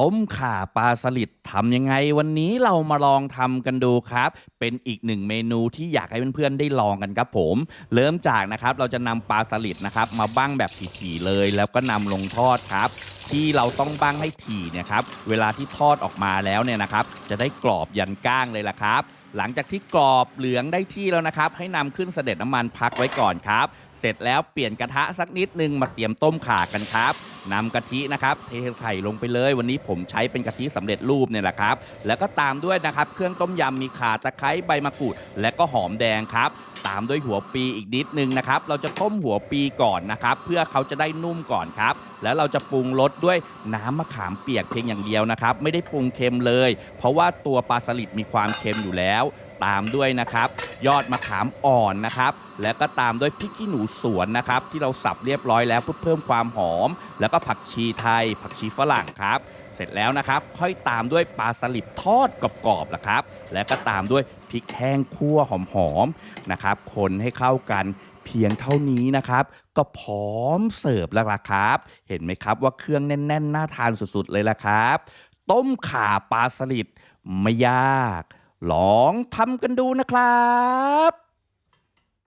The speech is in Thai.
ต้มข่าปลาสลิดทำยังไง วันนี้เรามาลองทำกันดูครับ เป็นอีกหนึ่งเมนูที่อยากให้เพื่อนๆได้ลองกันครับผม เริ่มจากนะครับเราจะนำปลาสลิดนะครับมาบ้างแบบถี่ๆเลย แล้วก็นำลงทอดครับ ที่เราต้องบ้างให้ถี่เนี่ยครับเวลาที่ทอดออกมาแล้วเนี่ยนะครับ จะได้กรอบยันก้างเลยล่ะครับ หลังจากที่กรอบเหลืองได้ที่แล้วนะครับ ให้นำขึ้นเสด็จน้ำมันพักไว้ก่อนครับ เสร็จแล้วเปลี่ยนกระทะสักนิดนึงมาเตรียมต้มข่ากันครับนำกะทินะครับเทใส่ลงไปเลยวันนี้ผมใช้เป็นกะทิสำเร็จรูปเนี่ยแหละครับ แล้วก็ตามด้วยนะครับ เครื่องต้มยำมีข่าตะไคร้ใบมะกรูด และก็หอมแดงครับ ตามด้วยหัวปีอีกนิดนึงนะครับ เราจะต้มหัวปีก่อนนะครับ เพื่อเขาจะได้นุ่มก่อนครับ แล้วเราจะปรุงรสด้วยน้ำมะขามเปียกเพียงอย่างเดียวนะครับ ไม่ได้ปรุงเค็มเลย เพราะว่าตัวปลาสลิดมีความเค็มอยู่แล้ว ตามด้วยนะครับ ยอดมะขามอ่อนนะครับ แล้วก็ตามด้วยพริกขี้หนูสวนนะครับ ที่เราสับเรียบร้อยแล้วเพื่อเพิ่มความหอม แล้วก็ผักชีไทย ผักชีฝรั่งครับเสร็จแล้วนะครับ ค่อยตามด้วยปลาสลิดทอดกรอบๆละครับ แล้วก็ตามด้วยพริกแห้งคั่วหอมๆนะครับ คนให้เข้ากันเพียงเท่านี้นะครับ ก็พร้อมเสิร์ฟแล้วล่ะครับ เห็นไหมครับว่าเครื่องแน่นๆน่าทานสุดๆเลยล่ะครับ ต้มข่าปลาสลิดไม่ยาก ลองทำกันดูนะครับ